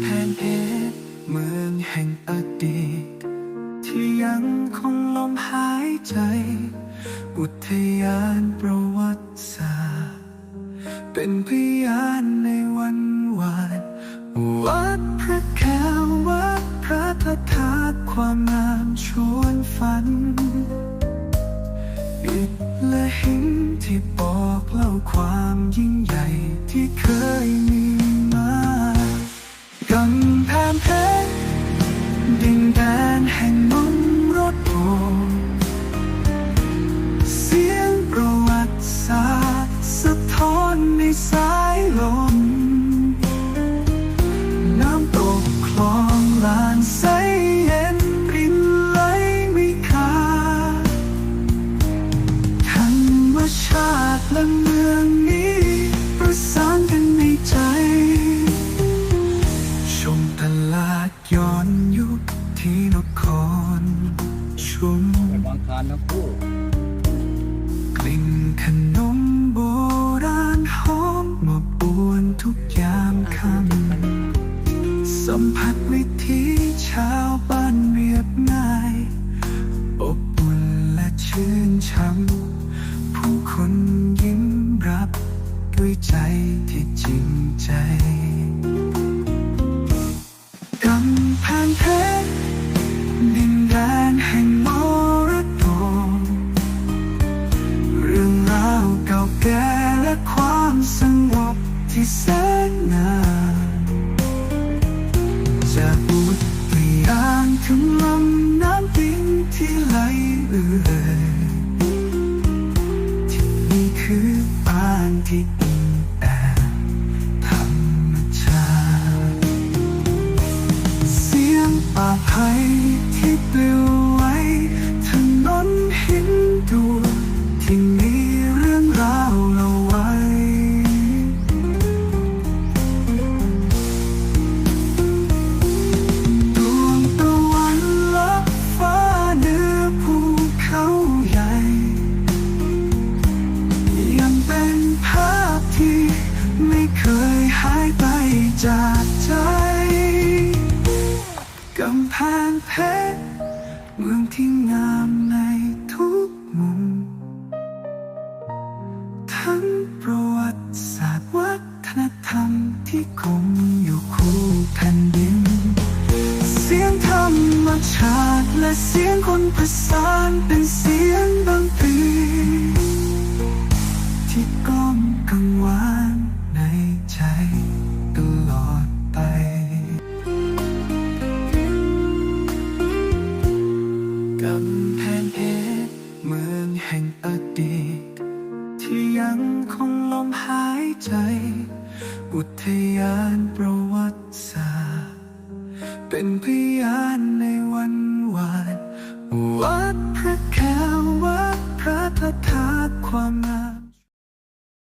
แพนเพชรเมืองแห่งอดีต ที่ยังคงลมหายใจ อุทยานประวัติศาสตร์ เป็นพยานในวันวานวัดพระแก้ววัดพระธาตุความงามชวนฝันอิฐและหินที่บอกเล่าความยิ่งใหญ่ที่เคย สายลม น้ำตกคลองลานใสเย็นรินไหลไม่ขาดธรรมชาติและเมืองนี้ ประสานกันในใจ ชมตลาดย้อนยุคที่นครชุมบางคารทั้งคู่ สัมผัสวิถีชาวบ้านเรียบง่าย อบอุ่นและชื่นช่ำผู้คนยิ้มรับด้วยใจที่จริงใจกำแพงเพชรดินแดนแห่งมรดกเรื่องราวเก่าแก่และความสงบที่แสนนานำลังลำน้ำปิงที่ไหลเอื่อยที่นี่คือบ้านที่อิ่มแอบธรรมชาติเสียงป่าไผ่ จากใจ กำแพงเพชรเมืองที่งามในทุกมุม ทั้งประวัติศาสตร์วัฒนธรรมที่คงอยู่คู่แผ่นดิน เสียงธรรมชาติและเสียงคนประสานเป็นำแพงเพชรเมืองแห่งอดีต ที่ยังคงลมหายใจ อุทยานประวัติศาสตร์เป็นพยานใน